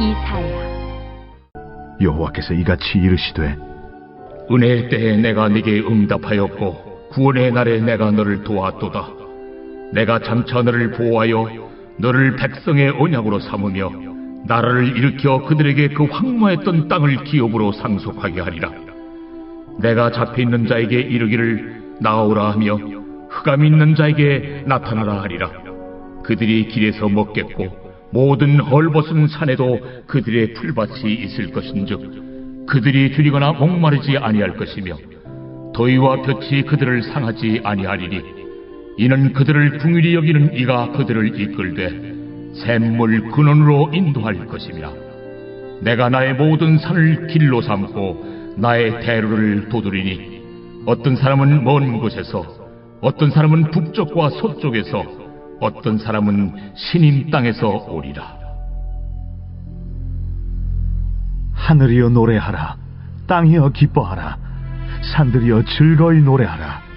이사야 여호와께서 이같이 이르시되 은혜의 때에 내가 네게 응답하였고 구원의 날에 내가 너를 도왔도다. 내가 장차 너를 보호하여 너를 백성의 언약으로 삼으며 나라를 일으켜 그들에게 그 황무했던 땅을 기업으로 상속하게 하리라. 내가 잡혀 있는 자에게 이르기를 나오라 하며 흑암 있는 자에게 나타나라 하리라. 그들이 길에서 먹겠고 모든 헐벗은 산에도 그들의 풀밭이 있을 것인즉 그들이 줄이거나 목마르지 아니할 것이며 더위와 볕이 그들을 상하지 아니하리니 이는 그들을 궁일이 여기는 이가 그들을 이끌되 샘물 근원으로 인도할 것이며 내가 나의 모든 산을 길로 삼고 나의 대로를 도두리니 어떤 사람은 먼 곳에서 어떤 사람은 북쪽과 서쪽에서 어떤 사람은 신인 땅에서 오리라. 하늘이여 노래하라 땅이여 기뻐하라 산들이여 즐거이 노래하라.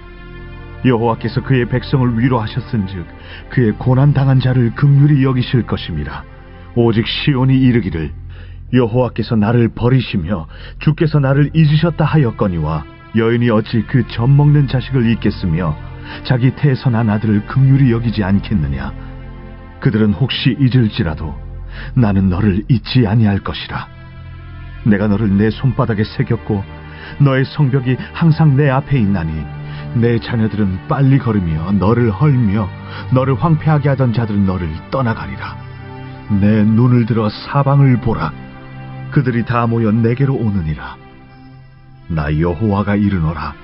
여호와께서 그의 백성을 위로하셨은즉 그의 고난 당한 자를 긍휼히 여기실 것임이라. 오직 시온이 이르기를 여호와께서 나를 버리시며 주께서 나를 잊으셨다 하였거니와 여인이 어찌 그 젖 먹는 자식을 잊겠으며 자기 난 아들을 긍휼히 여기지 않겠느냐? 그들은 혹시 잊을지라도 나는 너를 잊지 아니할 것이라. 내가 너를 내 손바닥에 새겼고 너의 성벽이 항상 내 앞에 있나니 내 자녀들은 빨리 걸으며 너를 헐며 너를 황폐하게 하던 자들은 너를 떠나가리라. 내 눈을 들어 사방을 보라. 그들이 다 모여 내게로 오느니라. 나 여호와가 이르노라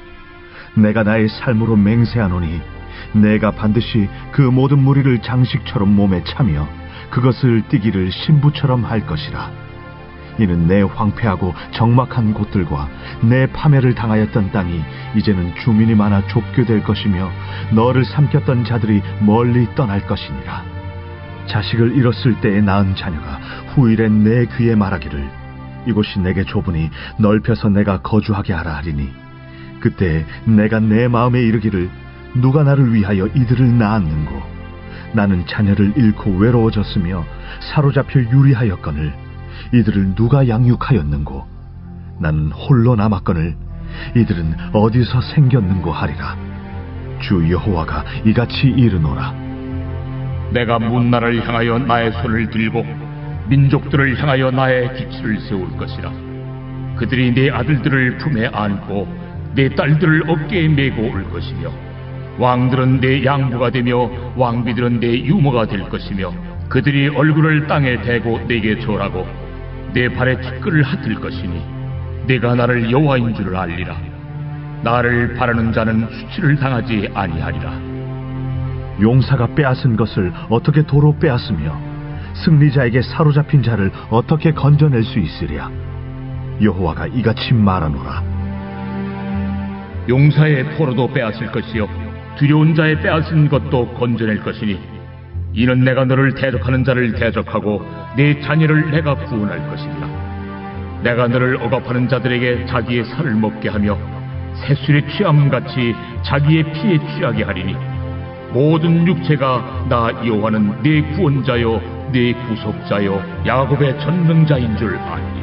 내가 나의 삶으로 맹세하노니 내가 반드시 그 모든 무리를 장식처럼 몸에 차며 그것을 띠기를 신부처럼 할 것이라 이는 내 황폐하고 적막한 곳들과 내 파멸을 당하였던 땅이 이제는 주민이 많아 좁게 될 것이며 너를 삼켰던 자들이 멀리 떠날 것이니라. 자식을 잃었을 때에 낳은 자녀가 후일에 내 귀에 말하기를 이곳이 내게 좁으니 넓혀서 내가 거주하게 하라 하리니 그때 내가 내 마음에 이르기를 누가 나를 위하여 이들을 낳았는고? 나는 자녀를 잃고 외로워졌으며 사로잡혀 유리하였거늘 이들을 누가 양육하였는고? 나는 홀로 남았거늘 이들은 어디서 생겼는고 하리라? 주 여호와가 이같이 이르노라. 내가 문나라를 향하여 나의 손을 들고 민족들을 향하여 나의 기치를 세울 것이라. 그들이 내 아들들을 품에 안고 내 딸들을 어깨에 메고 올 것이며 왕들은 내 양부가 되며 왕비들은 내 유모가 될 것이며 그들이 얼굴을 땅에 대고 내게 절하고 내 발에 티끌을 핫을 것이니 내가 나를 여호와인 줄을 알리라. 나를 바라는 자는 수치를 당하지 아니하리라. 용사가 빼앗은 것을 어떻게 도로 빼앗으며 승리자에게 사로잡힌 자를 어떻게 건져낼 수 있으랴 여호와가 이같이 말하노라 용사의 포로도 빼앗을 것이요 두려운 자의 빼앗은 것도 건져낼 것이니 이는 내가 너를 대적하는 자를 대적하고 네 자녀를 내가 구원할 것이니라 내가 너를 억압하는 자들에게 자기의 살을 먹게 하며 새술의 취함같이 자기의 피에 취하게 하리니 모든 육체가 나 여호와는 네 구원자요 네 구속자요 야곱의 전능자인 줄 아니